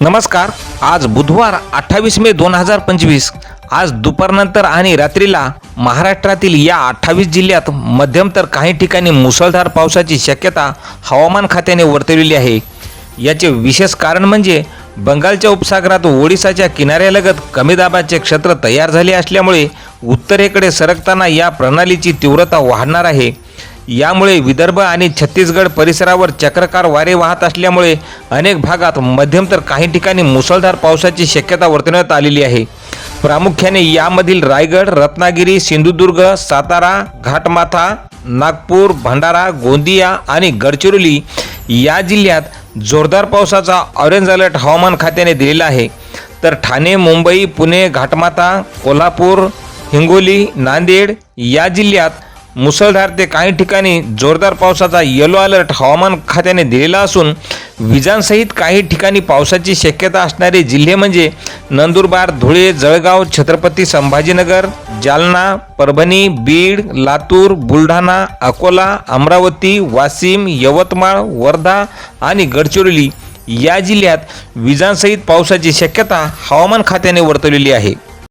नमस्कार. आज बुधवार अठ्ठावीस मे दोन हजार पंचवीस. आज दुपारनंतर आणि रात्रीला महाराष्ट्रातील या अठ्ठावीस जिल्ह्यात मध्यम तर काही ठिकाणी मुसळधार पावसाची शक्यता हवामान खात्याने वर्तवलेली आहे. याचे विशेष कारण म्हणजे बंगालच्या उपसागरात ओडिसाच्या किनाऱ्यालगत कमी दाबाचे क्षेत्र तयार झाले असल्यामुळे उत्तरेकडे सरकताना या प्रणालीची तीव्रता वाढणार आहे. यामुळे विदर्भ आणि छत्तीसगड परिसरावर चक्रकार वारे वाहत असल्यामुळे अनेक भागात मध्यम तर काही ठिकाणी मुसळधार पावसाची शक्यता वर्तवण्यात आलेली आहे. प्रामुख्याने यामधील रायगड रत्नागिरी सिंधुदुर्ग सातारा घाटमाथा नागपूर भंडारा गोंदिया आणि गडचिरोली या जिल्ह्यात जोरदार पावसाचा ऑरेंज अलर्ट हवामान खात्याने दिलेला आहे. तर ठाणे मुंबई पुणे घाटमाथा कोल्हापूर हिंगोली नांदेड या जिल्ह्यात मुसळधार ते काही ठिकाणी जोरदार पावसाचा येलो अलर्ट हवामान खात्याने दिलेला असून विजांसहित काही ठिकाणी पावसाची शक्यता असणारे जिल्हे म्हणजे नंदुरबार धुळे जळगाव छत्रपती संभाजीनगर जालना परभणी बीड लातूर बुलढाणा अकोला अमरावती वाशिम यवतमाळ वर्धा आणि गडचिरोली या जिल्ह्यात विजांसहित पावसाची शक्यता हवामान खात्याने वर्तवलेली आहे.